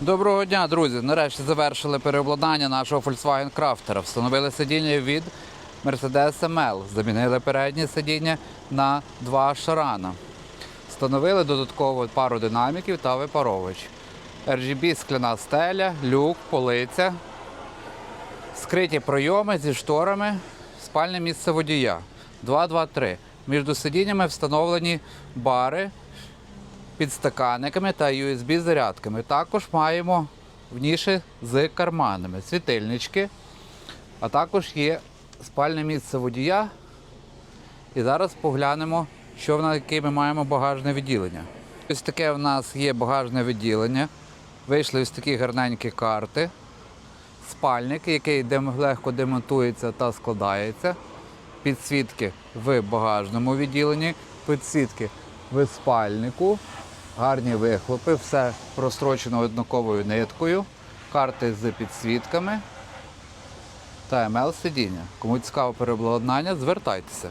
Доброго дня, друзі! Нарешті завершили переобладнання нашого Volkswagen Crafter. Встановили сидіння від Mercedes ML. Замінили переднє сидіння на два шарана. Встановили додатково пару динаміків та випаровувач. RGB скляна стеля, люк, полиця, скриті пройоми зі шторами, спальне місце водія. 2-2-3. Між сидіннями встановлені бари підстаканниками та USB-зарядками. Також маємо в ніші з карманами, світильнички, а також є спальне місце водія. І зараз поглянемо, що в нас, яке ми маємо багажне відділення. Ось таке в нас є багажне відділення. Вийшли ось такі гарненькі карти. Спальник, який легко демонтується та складається. Підсвітки в багажному відділенні, підсвітки в спальнику, гарні вихлопи, все прострочено однаковою ниткою, карти з підсвітками та МЛ сидіння. Кому цікаво переобладнання, звертайтеся.